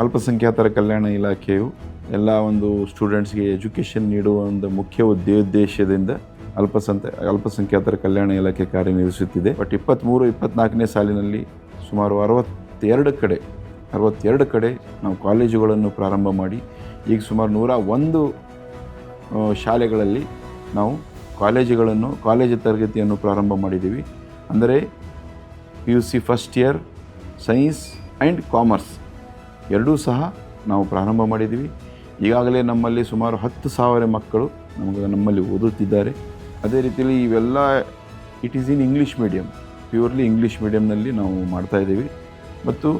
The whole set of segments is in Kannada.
ಅಲ್ಪಸಂಖ್ಯಾತರ ಕಲ್ಯಾಣ ಇಲಾಖೆಯು ಎಲ್ಲ ಒಂದು ಸ್ಟೂಡೆಂಟ್ಸ್ಗೆ ಎಜುಕೇಷನ್ ನೀಡುವ ಒಂದು ಮುಖ್ಯ ಉದ್ದೇಶದಿಂದ ಅಲ್ಪಸಂತ, ಅಲ್ಪಸಂಖ್ಯಾತರ ಕಲ್ಯಾಣ ಇಲಾಖೆ ಕಾರ್ಯನಿರ್ವಹಿಸುತ್ತಿದೆ. ಬಟ್ ಇಪ್ಪತ್ತ್ಮೂರು ಇಪ್ಪತ್ನಾಲ್ಕನೇ ಸಾಲಿನಲ್ಲಿ ಸುಮಾರು ಅರವತ್ತೆರಡು ಕಡೆ ಅರವತ್ತೆರಡು ಕಡೆ ನಾವು ಕಾಲೇಜುಗಳನ್ನು ಪ್ರಾರಂಭ ಮಾಡಿ, ಈಗ ಸುಮಾರು ನೂರ ಒಂದು ಶಾಲೆಗಳಲ್ಲಿ ನಾವು ಕಾಲೇಜುಗಳನ್ನು, ಕಾಲೇಜು ತರಗತಿಯನ್ನು ಪ್ರಾರಂಭ ಮಾಡಿದ್ದೀವಿ. ಅಂದರೆ P U C first year science and commerce ಎರಡೂ ಸಹ ನಾವು ಪ್ರಾರಂಭ ಮಾಡಿದ್ದೀವಿ. ಈಗಾಗಲೇ ನಮ್ಮಲ್ಲಿ ಸುಮಾರು ಹತ್ತು ಸಾವಿರ ಮಕ್ಕಳು ನಮಗೆ ನಮ್ಮಲ್ಲಿ ಓದುತ್ತಿದ್ದಾರೆ. ಅದೇ ರೀತಿಯಲ್ಲಿ ಇವೆಲ್ಲ it is in English medium purely English ಮೀಡಿಯಮ್ನಲ್ಲಿ ನಾವು ಮಾಡ್ತಾ ಇದ್ದೀವಿ. ಮತ್ತು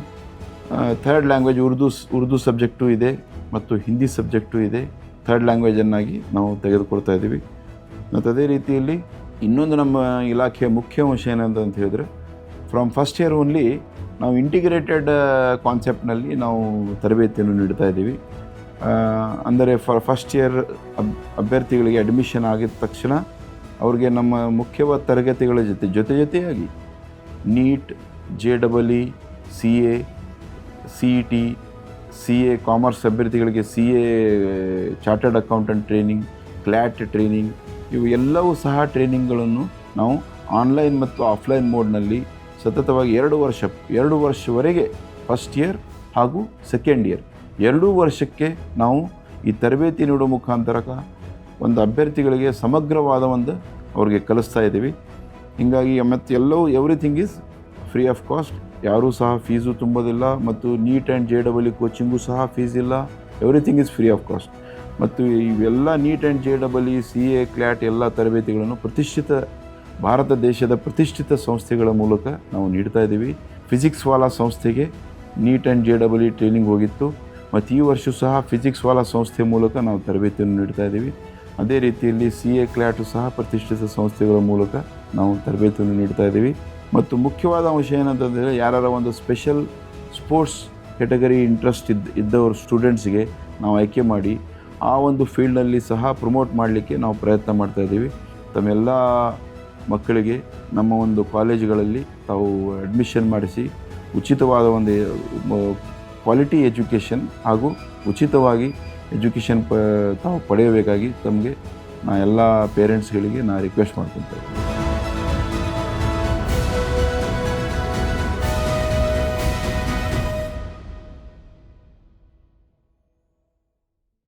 third language Urdu Urdu subject ಇದೆ ಮತ್ತು ಹಿಂದಿ ಸಬ್ಜೆಕ್ಟು ಇದೆ. ಥರ್ಡ್ ಲ್ಯಾಂಗ್ವೇಜನ್ನಾಗಿ ನಾವು ತೆಗೆದುಕೊಳ್ತಾ ಇದ್ದೀವಿ. ಮತ್ತು ಅದೇ ರೀತಿಯಲ್ಲಿ ಇನ್ನೊಂದು ನಮ್ಮ ಇಲಾಖೆಯ ಮುಖ್ಯ ಅಂಶ ಏನಂತ ಅಂತ ಹೇಳಿದ್ರೆ ಫ್ರಮ್ ಫಸ್ಟ್ ಇಯರ್ ಓನ್ಲಿ ನಾವು ಇಂಟಿಗ್ರೇಟೆಡ್ ಕಾನ್ಸೆಪ್ಟ್ನಲ್ಲಿ ನಾವು ತರಬೇತಿಯನ್ನು ನೀಡ್ತಾ ಇದ್ದೀವಿ. ಅಂದರೆ ಫ ಫಸ್ಟ್ ಇಯರ್ ಅಬ್, ಅಭ್ಯರ್ಥಿಗಳಿಗೆ ಅಡ್ಮಿಷನ್ ಆಗಿದ ತಕ್ಷಣ ಅವ್ರಿಗೆ ನಮ್ಮ ಮುಖ್ಯವಾದ ತರಗತಿಗಳ ಜೊತೆ ಜೊತೆ ಜೊತೆಯಾಗಿ NEET J double E C A C E T C A commerce ಅಭ್ಯರ್ಥಿಗಳಿಗೆ C A chartered accountant training CLAT training ಇವು ಎಲ್ಲವೂ ಸಹ ಟ್ರೈನಿಂಗ್ಗಳನ್ನು ನಾವು ಆನ್ಲೈನ್ ಮತ್ತು ಆಫ್ಲೈನ್ ಮೋಡ್ನಲ್ಲಿ ಸತತವಾಗಿ ಎರಡು ವರ್ಷ ಎರಡು ವರ್ಷವರೆಗೆ ಫಸ್ಟ್ ಇಯರ್ ಹಾಗೂ ಸೆಕೆಂಡ್ ಇಯರ್ ಎರಡೂ ವರ್ಷಕ್ಕೆ ನಾವು ಈ ತರಬೇತಿ ನೀಡುವ ಮುಖಾಂತರ ಒಂದು ಅಭ್ಯರ್ಥಿಗಳಿಗೆ ಸಮಗ್ರವಾದ ಒಂದು ಅವ್ರಿಗೆ ಕಲಿಸ್ತಾ ಇದ್ದೀವಿ ಹೀಗಾಗಿ ಮತ್ತು ಎಲ್ಲವೂ everything is free of cost ಯಾರೂ ಸಹ ಫೀಸು ತುಂಬೋದಿಲ್ಲ ಮತ್ತು NEET and J double E coaching ಸಹ ಫೀಸ್ ಇಲ್ಲ everything is free of cost ಮತ್ತು ಇವೆಲ್ಲ NEET and J double E C A CLAT ಎಲ್ಲ ತರಬೇತಿಗಳನ್ನು ಪ್ರತಿಷ್ಠಿತ ಭಾರತ ದೇಶದ ಪ್ರತಿಷ್ಠಿತ ಸಂಸ್ಥೆಗಳ ಮೂಲಕ ನಾವು ನೀಡ್ತಾ ಇದ್ದೀವಿ. ಫಿಸಿಕ್ಸ್ ವಾಲಾ ಸಂಸ್ಥೆಗೆ NEET and J double E training ಹೋಗಿತ್ತು. ಮತ್ತು ಈ ವರ್ಷ ಸಹ ಫಿಸಿಕ್ಸ್ ವಾಲಾ ಸಂಸ್ಥೆ ಮೂಲಕ ನಾವು ತರಬೇತಿಯನ್ನು ನೀಡ್ತಾ ಇದ್ದೀವಿ. ಅದೇ ರೀತಿಯಲ್ಲಿ ಸಿ ಎ ಕ್ಲಾಟು ಸಹ ಪ್ರತಿಷ್ಠಿತ ಸಂಸ್ಥೆಗಳ ಮೂಲಕ ನಾವು ತರಬೇತಿಯನ್ನು ನೀಡ್ತಾ ಇದ್ದೀವಿ. ಮತ್ತು ಮುಖ್ಯವಾದ ಅಂಶ ಏನಂತಂದರೆ ಯಾರ ಒಂದು ಸ್ಪೆಷಲ್ ಸ್ಪೋರ್ಟ್ಸ್ ಕೆಟಗರಿ ಇಂಟ್ರೆಸ್ಟ್ ಇದ್ದ ಇದ್ದವರು ಸ್ಟೂಡೆಂಟ್ಸ್ಗೆ ನಾವು ಆಯ್ಕೆ ಮಾಡಿ ಆ ಒಂದು ಫೀಲ್ಡ್ನಲ್ಲಿ ಸಹ ಪ್ರಮೋಟ್ ಮಾಡಲಿಕ್ಕೆ ನಾವು ಪ್ರಯತ್ನ ಮಾಡ್ತಾ ಇದ್ದೀವಿ. ತಮ್ಮೆಲ್ಲ ಮಕ್ಕಳಿಗೆ ನಮ್ಮ ಒಂದು ಕಾಲೇಜುಗಳಲ್ಲಿ ತಾವು ಅಡ್ಮಿಷನ್ ಮಾಡಿಸಿ ಉಚಿತವಾದ ಒಂದು ಕ್ವಾಲಿಟಿ ಎಜುಕೇಷನ್ ಹಾಗೂ ಉಚಿತವಾಗಿ ಎಜುಕೇಷನ್ ಪ, ತಾವು ಪಡೆಯಬೇಕಾಗಿ ತಮಗೆ ನಾ ಎಲ್ಲ ಪೇರೆಂಟ್ಸ್ಗಳಿಗೆ ನಾ ರಿಕ್ವೆಸ್ಟ್ ಮಾಡ್ಕೊತಾ ಇದ್ದೀನಿ